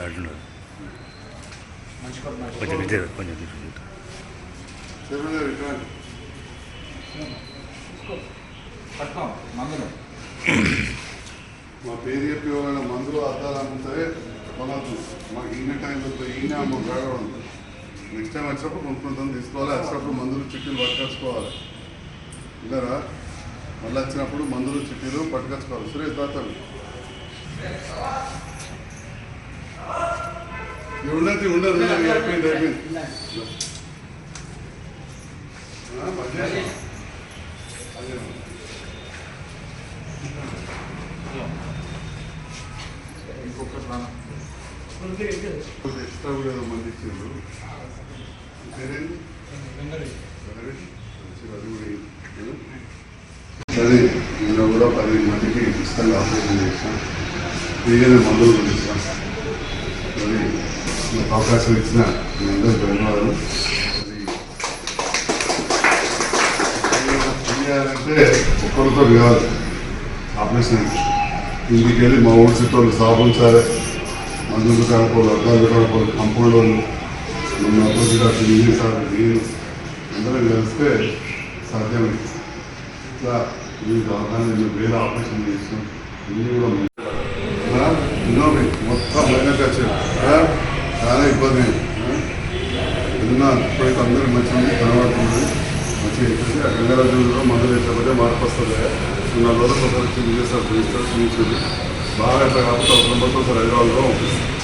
అట్లా మంచి కూడా మంచి కొంచెం ఇదే కొంచెం మందులు మా పేరు చెప్పి ఎవరైనా మందులు అద్దాలు అమ్ముతారే కొనద్దు మాకు ఈయన టైంలో ఈయన అమ్మ కావడం నెక్స్ట్ టైం వచ్చినప్పుడు కొనుక్కుంటాం తీసుకోవాలి వచ్చినప్పుడు మందులు చిట్టీలు పట్టుకొచ్చుకోవాలి ఇల్లరా మళ్ళీ వచ్చినప్పుడు మందులు చిట్టీలు పట్టుకొచ్చుకోవాలి సురేష్ దాతాడు ఉండదు ఉండదు ఉండదు అయిపోయింది అయిపోయింది ఆ, మధ్యాహ్నం అదే ఇంకొకటి మనం ఎక్స్ట్రా కూడా ఏదో మంది ఇచ్చిండ్రు పేరేంటి వెంకటేష్. మంచిగా అది కూడా ఇయ్యి. సరే నేను కూడా పది మందికి ఇష్టంగా ఆపరేషన్ చేస్తాను ఫ్రీగానే మందులు పంపిస్తాను మరి నాకు అవకాశం ఇచ్చిన మీ అందరికీ ధన్యవాదాలు చేయాలంటే ఒక్కరితో కాదు ఆపరేషన్ ఇంటికి వెళ్ళి మా ఊరి చుట్టూ సాబున్ సరే మందులు కాకపోలు అర్థాలు కాకపోలు కంపౌండ్ వాళ్ళు మన అభివృద్ధి డాక్టర్ ఇంజనీర్ సార్ నేను అందరం కలిస్తే సాధ్యమైంది. ఇట్లా మీకు అవగాహన మేము వేరే ఆపరేషన్ చేస్తాం ఇన్ని కూడా ఇబ్బంది ఏదన్నా ఇప్పుడైతే అందరూ మంచిగా కనబడుతుంది మంచిగా చెప్పేసి ఆ గంగరాజులో మందులు వేసేపోతే మార్పు వస్తుంది. ఉన్న రోజులు ఒకసారి వచ్చి విజయసార్ చూపిస్తారు చూపించింది బాగా ఎట్లా కాకపోతే అవసరం పడుతుంది సార్ హైదరాబాద్లో